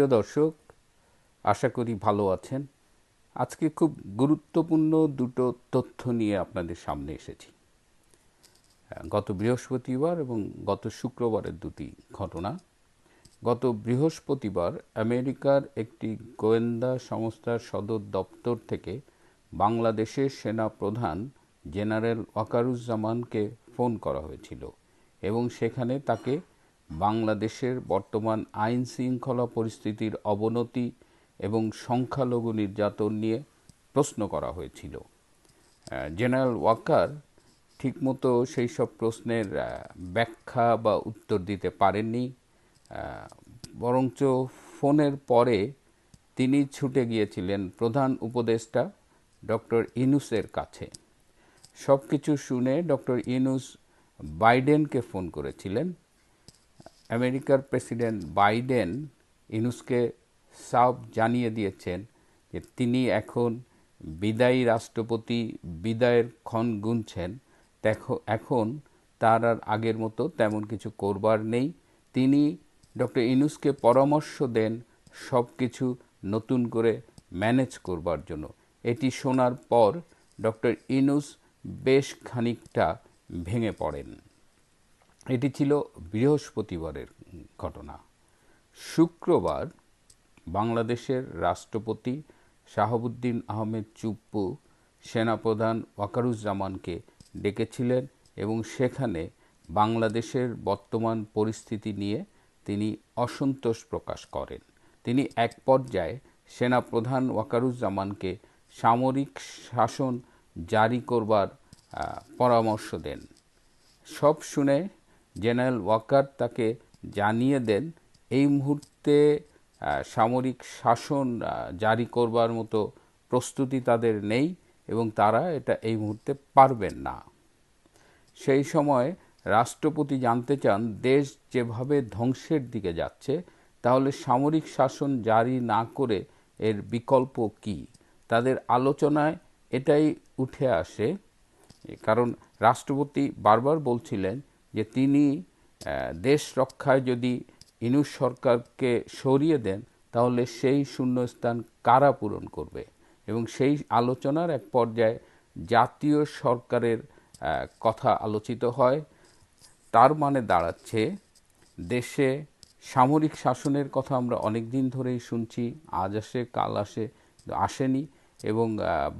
প্রিয় দর্শক, আশা করি ভালো আছেন। আজকে খুব গুরুত্বপূর্ণ দুটো তথ্য নিয়ে আপনাদের সামনে এসেছি। গত বৃহস্পতিবার এবং গত শুক্রবারের দুটি ঘটনা। গত বৃহস্পতিবার আমেরিকার একটি গোয়েন্দা সংস্থার সদর দপ্তর থেকে বাংলাদেশের সেনা প্রধান জেনারেল ওয়াকারুজ্জামানকে ফোন করা হয়েছিল এবং সেখানে তাকে বাংলাদেশের বর্তমান আইন শৃঙ্খলা পরিস্থিতির অবনতি এবং সংখ্যালঘু নির্যাতন নিয়ে প্রশ্ন করা হয়েছিল। জেনারেল ওয়াকার ঠিকমতো সেই সব প্রশ্নের ব্যাখ্যা বা উত্তর দিতে পারেননি। বরঞ্চ ফোনের পরে তিনি ছুটে গিয়েছিলেন প্রধান উপদেষ্টা ডক্টর ইনুসের কাছে। সব কিছু শুনে ডক্টর ইনুস বাইডেনকে ফোন করেছিলেন। আমেরিকার প্রেসিডেন্ট বাইডেন ইনুসকে সাফ জানিয়ে দিয়েছেন যে তিনি এখন বিদায়ী রাষ্ট্রপতি বিদায়ের ক্ষণ গুনছেন। দেখো, এখন তার আর আগের মতো তেমন কিছু করবার নেই। তিনি ডক্টর ইনুসকে পরামর্শ দেন সব কিছু নতুন করে ম্যানেজ করবার জন্য। এটি শোনার পর ডক্টর ইনুস বেশ খানিকটা ভেঙে পড়েন। এটি ছিল বৃহস্পতিবারের ঘটনা। শুক্রবার বাংলাদেশের রাষ্ট্রপতি শাহাবুদ্দিন আহমেদ চুপ্পু সেনাপ্রধান ওয়াকারুজ্জামানকে ডেকেছিলেন এবং সেখানে বাংলাদেশের বর্তমান পরিস্থিতি নিয়ে তিনি অসন্তোষ প্রকাশ করেন। তিনি এক পর্যায়ে সেনাপ্রধান ওয়াকারুজ্জামানকে সামরিক শাসন জারি করবার পরামর্শ দেন। সব শুনে জেনারেল ওয়াকার তাকে জানিয়ে দেন, এই মুহূর্তে সামরিক শাসন জারি করবার মতো প্রস্তুতি তাদের নেই এবং তারা এটা এই মুহূর্তে পারবেন না। সেই সময় রাষ্ট্রপতি জানতে চান, দেশ যেভাবে ধ্বংসের দিকে যাচ্ছে, তাহলে সামরিক শাসন জারি না করে এর বিকল্প কি? তাদের আলোচনায় এটাই উঠে আসে, কারণ রাষ্ট্রপতি বারবার বলছিলেন যে তিনি দেশ রক্ষায় যদি ইনুস সরকারকে সরিয়ে দেন, তাহলে সেই শূন্যস্থান কারা পূরণ করবে? এবং সেই আলোচনার এক পর্যায়ে জাতীয় সরকারের কথা আলোচিত হয়। তার মানে দাঁড়াচ্ছে, দেশে সামরিক শাসনের কথা আমরা অনেক দিন ধরেই শুনছি, আজ আসে, কাল আসে, আসেনি। এবং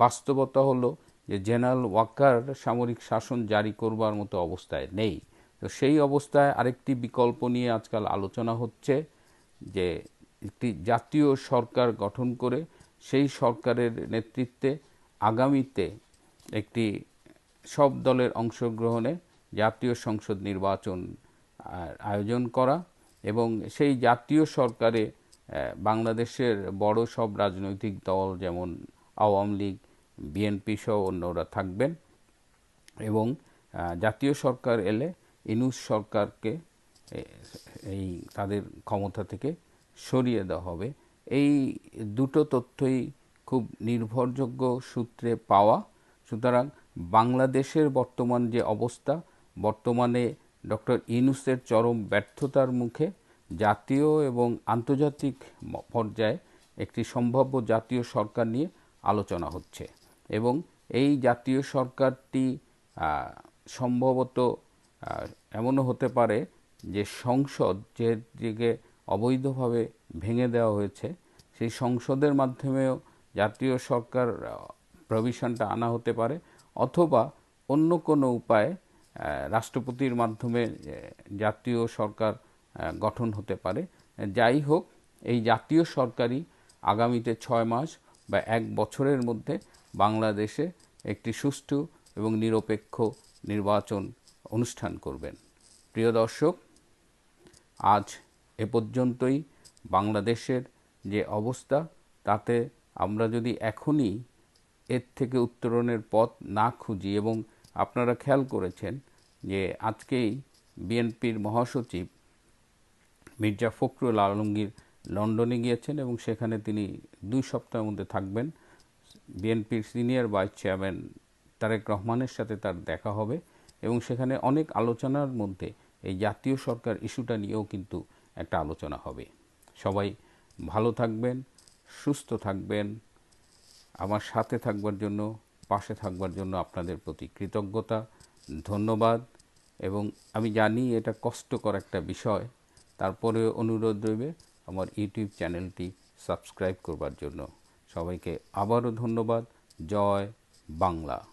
বাস্তবতা হলো যে জেনারেল ওয়াকার সামরিক শাসন জারি করবার মতো অবস্থায় নেই। তো সেই অবস্থায় আরেকটি বিকল্প নিয়ে আজকাল আলোচনা হচ্ছে যে একটি জাতীয় সরকার গঠন করে সেই সরকারের নেতৃত্বে আগামীতে একটি সব দলের অংশগ্রহণে জাতীয় সংসদ নির্বাচন আয়োজন করা এবং সেই জাতীয় সরকারে বাংলাদেশের বড় সব রাজনৈতিক দল যেমন আওয়ামী লীগ, বিএনপি সহ অন্যরা থাকবেন এবং জাতীয় সরকার এলে ইনুস সরকারকে এই তাদের ক্ষমতা থেকে সরিয়ে দেওয়া হবে। এই দুটো তথ্যই খুব নির্ভরযোগ্য সূত্রে পাওয়া। সুতরাং বাংলাদেশের বর্তমান যে অবস্থা, বর্তমানে ডক্টর ইনুসের চরম ব্যর্থতার মুখে জাতীয় এবং আন্তর্জাতিক পর্যায়ে একটি সম্ভাব্য জাতীয় সরকার নিয়ে আলোচনা হচ্ছে। এবং এই জাতীয় সরকারটি সম্ভবত এমনও হতে পারে যে সংসদ যে দিকে অবৈধভাবে ভেঙে দেওয়া হয়েছে, সেই সংসদের মাধ্যমেও জাতীয় সরকার প্রভিশনটা আনা হতে পারে, অথবা অন্য কোনো উপায়ে রাষ্ট্রপতির মাধ্যমে জাতীয় সরকার গঠন হতে পারে। যাই হোক, এই জাতীয় সরকারই আগামীতে ছয় মাস বা এক বছরের মধ্যে বাংলাদেশে একটি সুষ্ঠু এবং নিরপেক্ষ নির্বাচন অনুষ্ঠান করবেন। প্রিয় দর্শক, আজ এ পর্যন্তই। বাংলাদেশের যে অবস্থা, তাতে আমরা যদি এখনই এর থেকে উত্তরণের পথ না খুঁজি এবং আপনারা খেয়াল করেছেন যে আজকেই বিএনপির মহাসচিব মির্জা ফখরুল আলমগীর লন্ডনে গিয়েছেন এবং সেখানে তিনি দুই সপ্তাহের মধ্যে থাকবেন। বিএনপির সিনিয়র ভাইস চেয়ারম্যান তারেক রহমানের সাথে তার দেখা হবে। এবং সেখানে অনেক আলোচনার মধ্যে এই জাতীয় সরকার ইস্যুটা নিয়েও কিন্তু একটা আলোচনা হবে। সবাই ভালো থাকবেন, সুস্থ থাকবেন। আমার সাথে থাকবার জন্য, পাশে থাকবার জন্য আপনাদের প্রতি কৃতজ্ঞতা, ধন্যবাদ এবং আমি জানি এটা কষ্টকর একটা বিষয়। তারপরে অনুরোধ রইবে আমার ইউটিউব চ্যানেলটি সাবস্ক্রাইব করবার জন্য। সবাইকে আবারও ধন্যবাদ। জয় বাংলা।